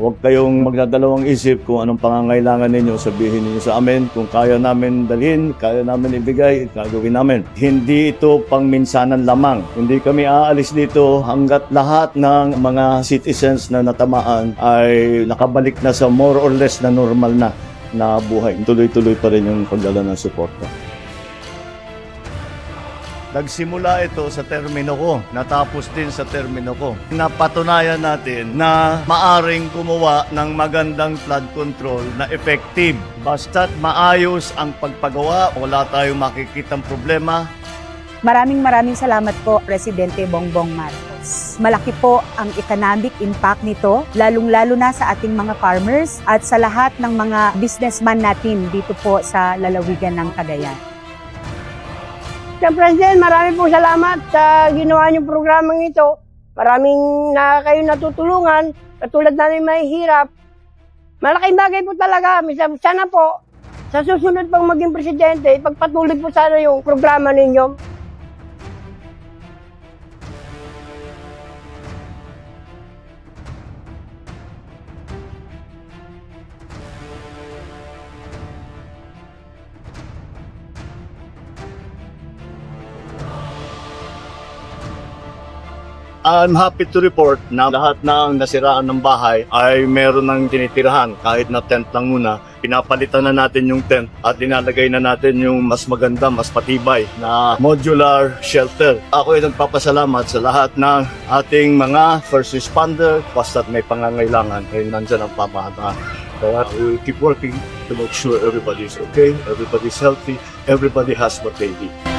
Huwag kayong magdadalawang isip kung anong pangangailangan ninyo, sabihin ninyo sa amin. Kung kaya namin dalhin, kaya namin ibigay, gagawin namin. Hindi ito pangminsanan lamang. Hindi kami aalis dito hanggat lahat ng mga citizens na natamaan ay nakabalik na sa more or less na normal na na buhay. Tuloy-tuloy pa rin yung pagdala ng suporta. Nagsimula ito sa termino ko, natapos din sa termino ko. Napatunayan natin na maaring gumawa ng magandang flood control na effective. Basta't maayos ang pagpagawa, wala tayong makikitang problema, Maraming maraming salamat po, Presidente Bongbong Marcos. Malaki po ang economic impact nito, lalong-lalo na sa ating mga farmers at sa lahat ng mga businessman natin dito po sa lalawigan ng Cagayan. Sir President, marami pong salamat sa ginawa niyong programang ito. Maraming na kayo natutulungan, katulad namin mahihirap. Malaking bagay po talaga. Sana po, sa susunod pang maging presidente, ipagpatuloy po sana yung programa ninyo. I'm happy to report na lahat ng nasiraan ng bahay ay meron ng tinitirahan kahit na tent lang muna. Pinapalitan na natin yung tent at dinalagay na natin yung mas maganda, mas patibay na modular shelter. Ako ay nagpapasalamat sa lahat ng ating mga first responder basta't may pangangailangan ay nandyan ang pamahalaan. Kaya we will keep working to make sure everybody's okay, everybody's healthy, everybody has what they need.